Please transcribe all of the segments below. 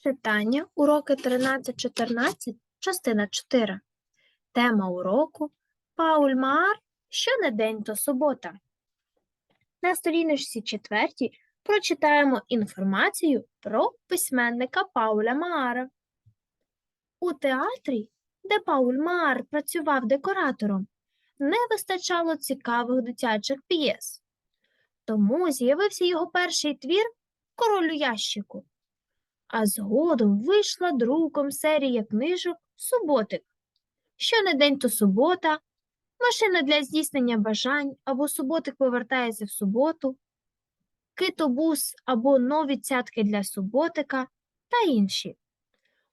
Читання, уроки 13-14, частина 4. Тема уроку Пауль Маар Що не день, то субота. На сторіночці 4 прочитаємо інформацію про письменника Пауля Маара. У театрі, де Пауль Маар працював декоратором, не вистачало цікавих дитячих п'єс. Тому з'явився його перший твір Король у ящику а згодом вийшла друком серія книжок Суботик. Що не день, то субота, машина для здійснення бажань або суботик повертається в суботу, китобус або нові цятки для суботика та інші.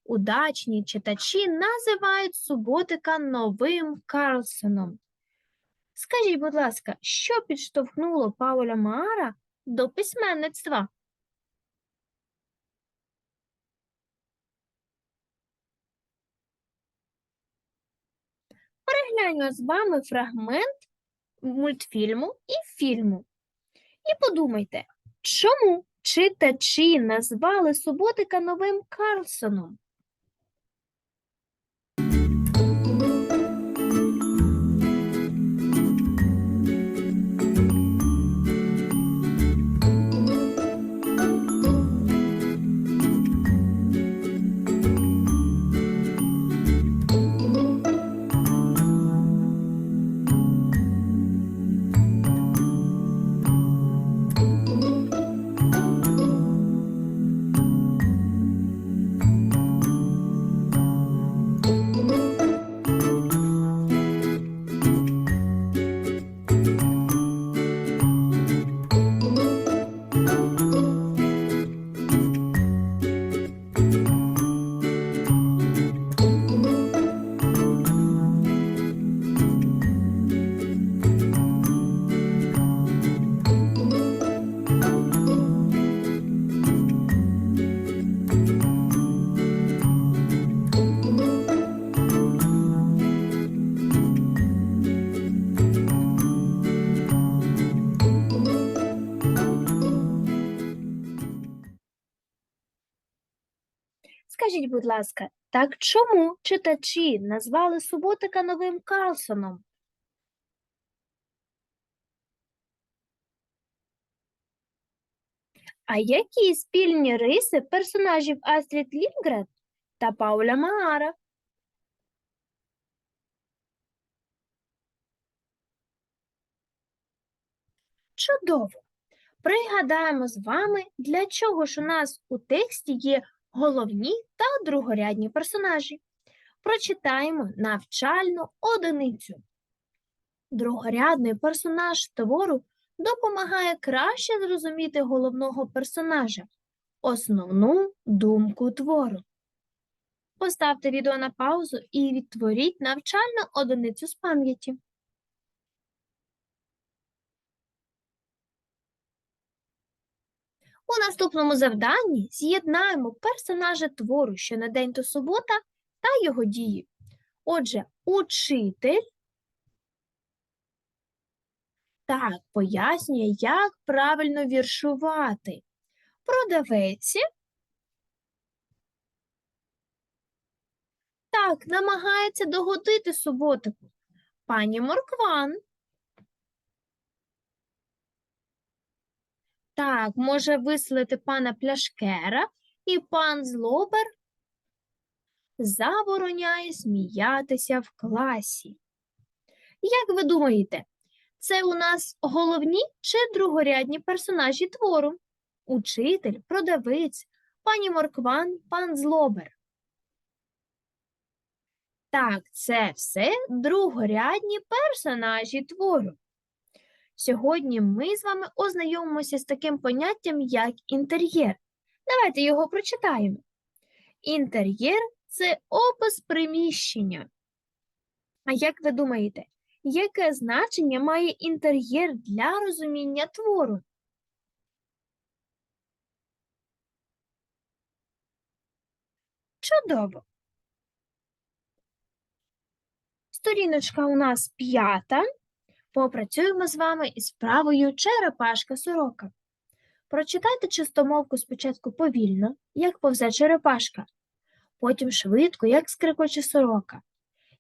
Удачні читачі називають суботика новим Карлсоном. Скажіть, будь ласка, що підштовхнуло Пауля Маара до письменництва? Перегляньмо з вами фрагмент мультфільму і фільму. І подумайте, чому читачі назвали Суботика новим Карлсоном? Будь ласка, так чому читачі назвали Суботика новим Карлсоном? А які спільні риси персонажів Астрід Лінгрен та Пауля Маара? Чудово! Пригадаємо з вами, для чого ж у нас у тексті є головні та другорядні персонажі. Прочитаємо навчальну одиницю. Другорядний персонаж твору допомагає краще зрозуміти головного персонажа, основну думку твору. Поставте відео на паузу і відтворіть навчальну одиницю з пам'яті. У наступному завданні з'єднаємо персонажа твору, що на день то субота, та його дії. Отже, учитель так пояснює, як правильно віршувати. Продавець так намагається догодити суботику. Пані Моркван Так, може вислати пана Пляшкера, і пан Злобер забороняє сміятися в класі. Як ви думаєте, це у нас головні чи другорядні персонажі твору? Учитель, продавець, пані Моркван, пан Злобер. Так, це все другорядні персонажі твору. Сьогодні ми з вами ознайомимося з таким поняттям, як інтер'єр. Давайте його прочитаємо. Інтер'єр це опис приміщення. А як ви думаєте, яке значення має інтер'єр для розуміння твору? Чудово. Сторіночка у нас п'ята. Попрацюємо з вами із вправою черепашка сорока. Прочитайте чистомовку спочатку повільно, як повзе черепашка, потім швидко, як скрикоче сорока.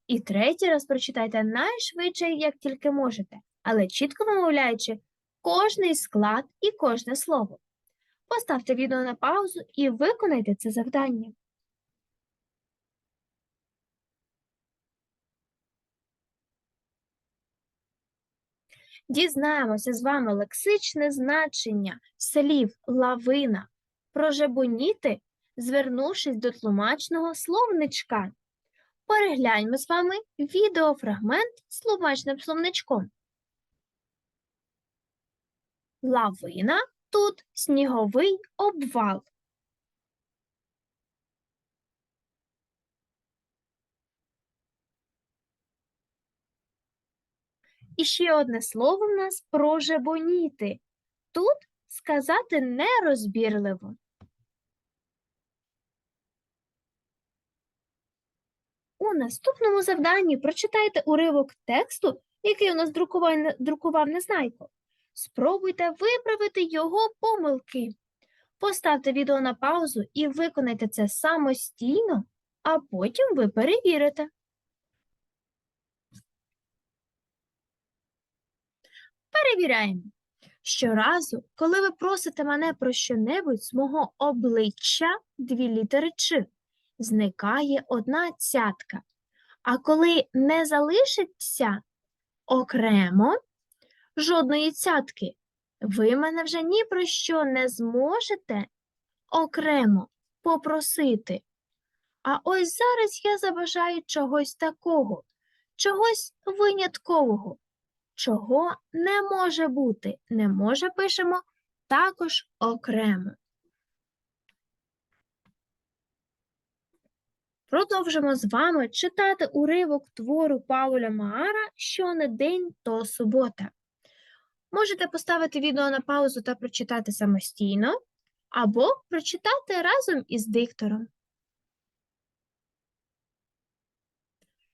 І третій раз прочитайте найшвидше, як тільки можете, але чітко вимовляючи кожний склад і кожне слово. Поставте відео на паузу і виконайте це завдання. Дізнаємося з вами лексичне значення слів лавина прожебоніти, звернувшись до тлумачного словничка. Перегляньмо з вами відеофрагмент з тлумачним словничком. Лавина тут сніговий обвал. І ще одне слово в нас прожебоніти. Тут сказати нерозбірливо. У наступному завданні прочитайте уривок тексту, який у нас друкував, Незнайко. Спробуйте виправити його помилки. Поставте відео на паузу і виконайте це самостійно, а потім ви перевірите. Перевіряємо. Щоразу, коли ви просите мене про щонебудь з мого обличчя дві літери «ч», зникає одна цятка. А коли не залишиться окремо жодної цятки, ви мене вже ні про що не зможете окремо попросити. А ось зараз я забажаю чогось такого, чогось виняткового, чого не може бути. Не може пишемо також окремо. Продовжимо з вами читати уривок твору Пауля Маара «Що не день, то субота. Можете поставити відео на паузу та прочитати самостійно, або прочитати разом із диктором.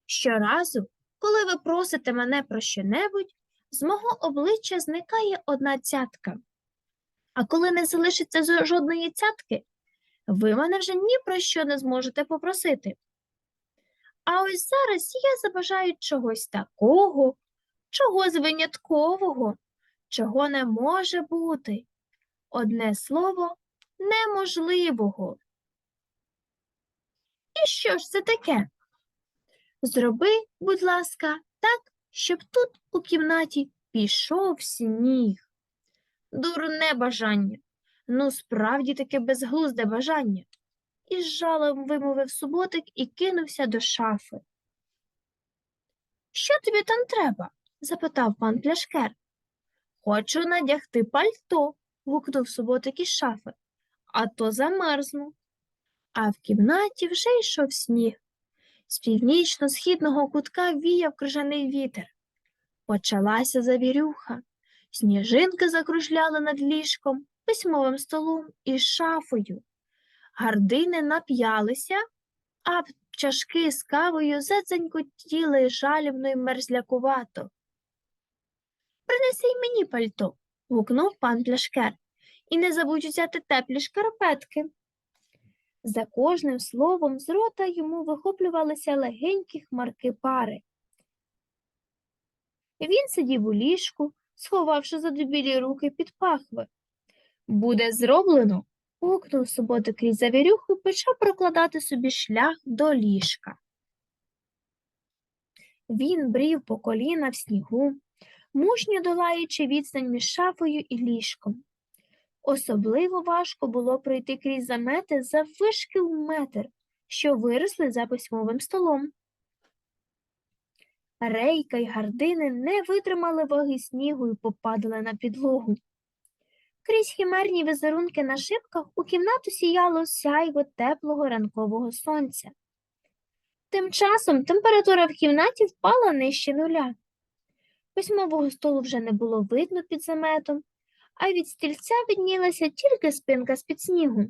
Щоразу, коли ви просите мене про щонебудь, з мого обличчя зникає одна цятка. А коли не залишиться жодної цятки, ви мене вже ні про що не зможете попросити. А ось зараз я забажаю чогось такого, чогось виняткового, чого не може бути. Одне слово неможливого. І що ж це таке? Зроби, будь ласка, так, щоб тут у кімнаті пішов сніг. Дурне бажання. Ну, справді таке безглузде бажання. І з жалем вимовив суботик і кинувся до шафи. Що тобі там треба? запитав пан Пляшкер. Хочу надягти пальто, гукнув суботик із шафи, а то замерзну. А в кімнаті вже йшов сніг. З північно-східного кутка віяв крижаний вітер. Почалася завірюха. Сніжинки закружляли над ліжком, письмовим столом і шафою. Гардини нап'ялися, а чашки з кавою заценькотіли жалібно й мерзлякувато. Принеси й мені пальто, гукнув пан Пляшкер, і не забудь взяти теплі шкарпетки. За кожним словом з рота йому вихоплювалися легенькі хмарки пари. Він сидів у ліжку, сховавши задубілі руки під пахви. Буде зроблено, гукнув суботу крізь завірюху і почав прокладати собі шлях до ліжка. Він брів по коліна в снігу, мужньо долаючи відстань між шафою і ліжком. Особливо важко було пройти крізь замети заввишки в метр, що виросли за письмовим столом. Рейка й гардини не витримали ваги снігу і попадали на підлогу. Крізь хімерні візерунки на шибках у кімнату сіяло сяйво теплого ранкового сонця. Тим часом температура в кімнаті впала нижче нуля. Письмового столу вже не було видно під заметом, а від стільця виднілася тільки спинка з-під снігу.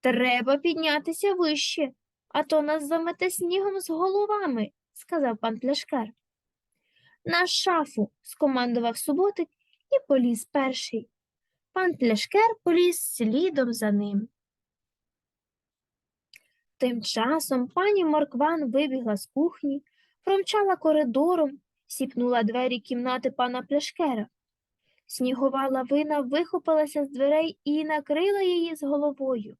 Треба піднятися вище, а то нас замете снігом з головами, сказав пан Пляшкар. На шафу, скомандував суботик і поліз перший. Пан Пляшкер поліз слідом за ним. Тим часом пані Моркван вибігла з кухні, промчала коридором, сіпнула двері кімнати пана Пляшкера. Снігова лавина вихопилася з дверей і накрила її з головою.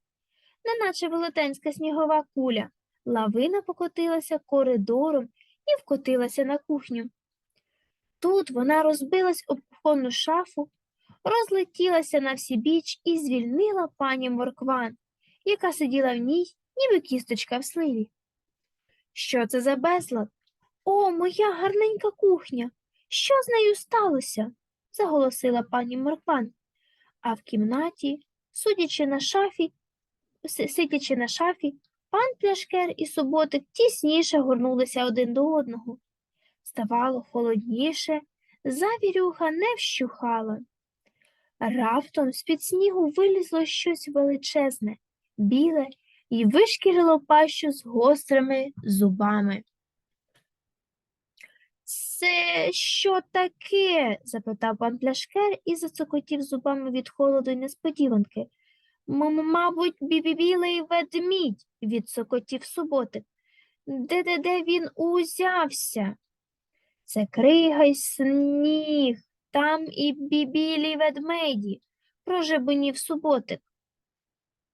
Неначе велетенська снігова куля, лавина покотилася коридором і вкотилася на кухню. Тут вона розбилась об кухонну шафу, розлетілася на всі біч і звільнила пані Моркван, яка сиділа в ній, ніби кісточка в сливі. Що це за безлад? О, моя гарненька кухня! Що з нею сталося? Заголосила пані Моркван. А в кімнаті, судячи на шафі, сидячи на шафі, пан Пляшкер і суботик тісніше горнулися один до одного. Ставало холодніше, завірюха не вщухала. Раптом з-під снігу вилізло щось величезне, біле і вишкірило пащу з гострими зубами. Це що таке? запитав пан Пляшкер і зацокотів зубами від холоду й несподіванки. «М- Мабуть, бібі-білий ведмідь, відсокотів суботик. Де-де-де він узявся? Це крига сніг, там і бібілі ведмеді, прожебонів суботик.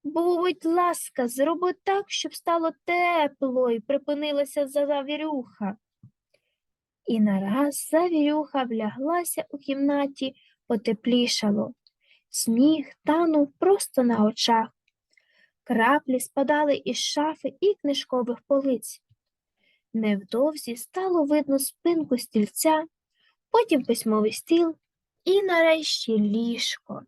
Будь ласка, зроби так, щоб стало тепло і припинилася завірюха. І нараз завірюха вляглася у кімнаті, потеплішало. Сніг танув просто на очах. Краплі спадали із шафи і книжкових полиць. Невдовзі стало видно спинку стільця, потім письмовий стіл і нарешті ліжко.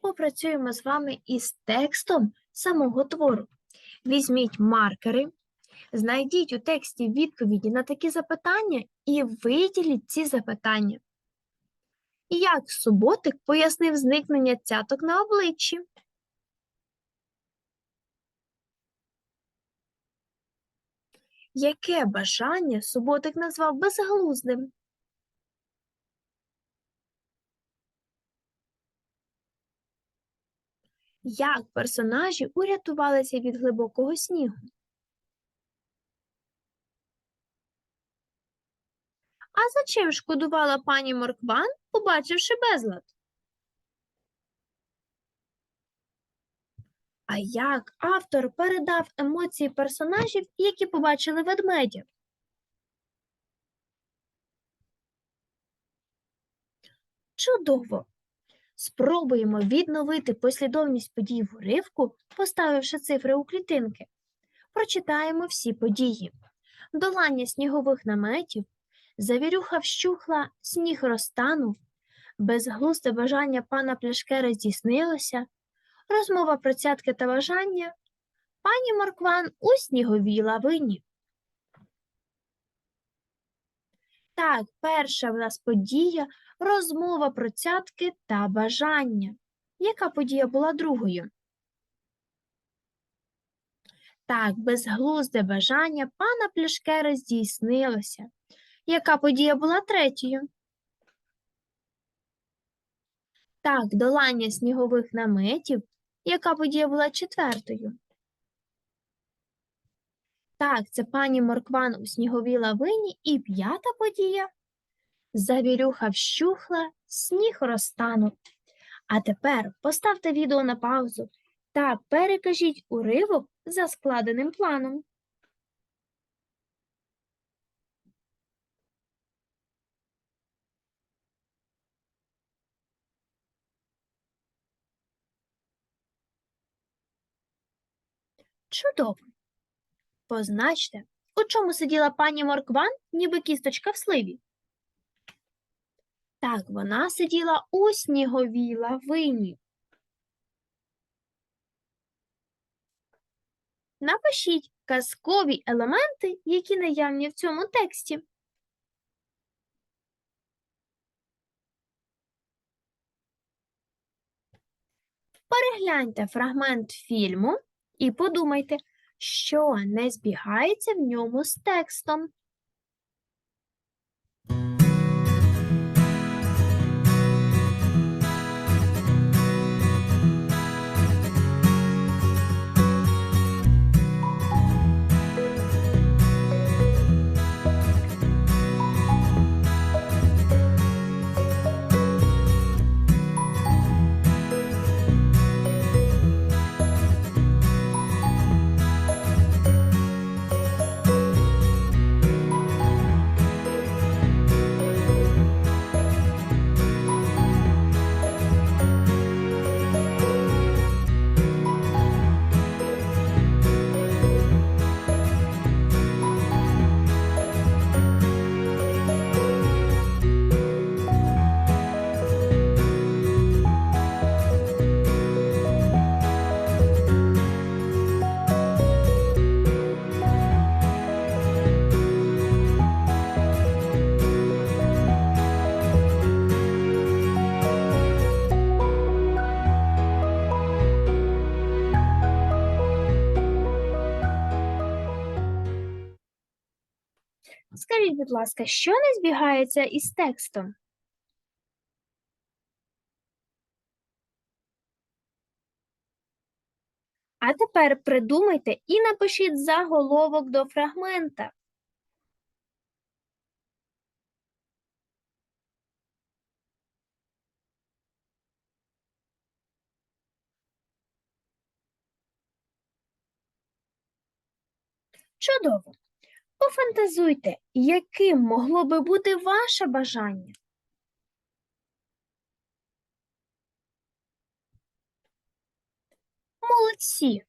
Попрацюємо з вами із текстом самого твору. Візьміть маркери, знайдіть у тексті відповіді на такі запитання і виділіть ці запитання. Як суботик пояснив зникнення цяток на обличчі? Яке бажання суботик назвав безглуздим? Як персонажі урятувалися від глибокого снігу? А за чим шкодувала пані Моркван, побачивши безлад? А як автор передав емоції персонажів, які побачили ведмедя? Чудово! Спробуємо відновити послідовність подій в уривку, поставивши цифри у клітинки. Прочитаємо всі події. Долання снігових наметів, завірюха вщухла, сніг розтанув, безглузде бажання пана Пляшкера здійснилося, розмова про цятки та бажання, пані Моркван у сніговій лавині. Так, перша в нас подія розмова про цятки та бажання. Яка подія була другою? Так, безглузде бажання пана Пляшкера здійснилося. Яка подія була третьою? Так, долання снігових наметів. Яка подія була четвертою? Так, це пані Моркван у сніговій лавині. І п'ята подія Завірюха вщухла, сніг розтанув. А тепер поставте відео на паузу та перекажіть уривок за складеним планом. Чудово. Позначте, у чому сиділа пані Моркван, ніби кісточка в сливі. Так, вона сиділа у сніговій лавині. Напишіть казкові елементи, які наявні в цьому тексті. Перегляньте фрагмент фільму і подумайте, що не збігається в ньому з текстом. Будь ласка, що не збігається із текстом? А тепер придумайте і напишіть заголовок до фрагмента. Чудово! Пофантазуйте, яким могло би бути ваше бажання. Молодці!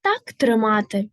Так тримати.